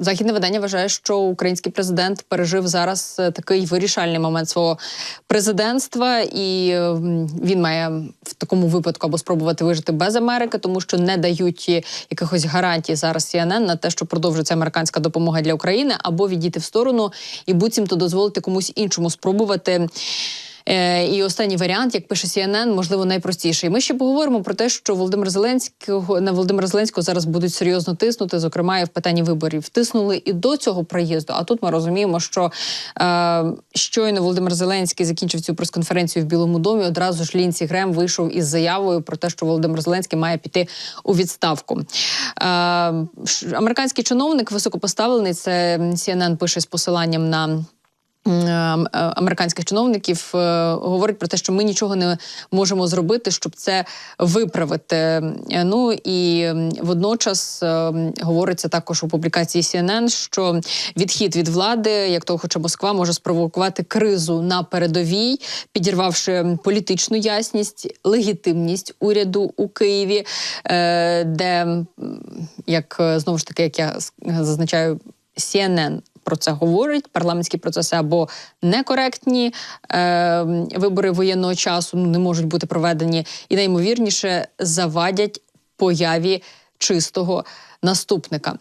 Західне видання вважає, що український президент пережив зараз е, такий вирішальний момент свого президентства, і е, він має в такому випадку або спробувати вижити без Америки, тому що не дають якихось гарантій зараз CNN на те, що продовжується американська допомога для України, або відійти в сторону і буцімто дозволити комусь іншому спробувати. Е, І останній варіант, як пише CNN, можливо, найпростіший. Ми ще поговоримо про те, що Володимир Зеленського на Володимира Зеленського зараз будуть серйозно тиснути, зокрема і в питанні виборів. Тиснули і до цього приїзду. А тут ми розуміємо, що е, щойно Володимир Зеленський закінчив цю прес-конференцію в Білому домі. Одразу ж Лінці Грем вийшов із заявою про те, що Володимир Зеленський має піти у відставку. Е, американський чиновник високопоставлений. Це CNN пише з посиланням на. М, е, американських чиновників е, говорить про те, що ми нічого не можемо зробити, щоб це виправити. Е, Ну і водночас е, говориться також у публікації CNN, що відхід від влади, як того хоче Москва, може спровокувати кризу на передовій, підірвавши політичну ясність, легітимність уряду у Києві, е, де як е, знову ж таки, як я зазначаю, CNN про це говорить. Парламентські процеси або некоректні, е, вибори воєнного часу не можуть бути проведені, і найімовірніше завадять появі чистого наступника.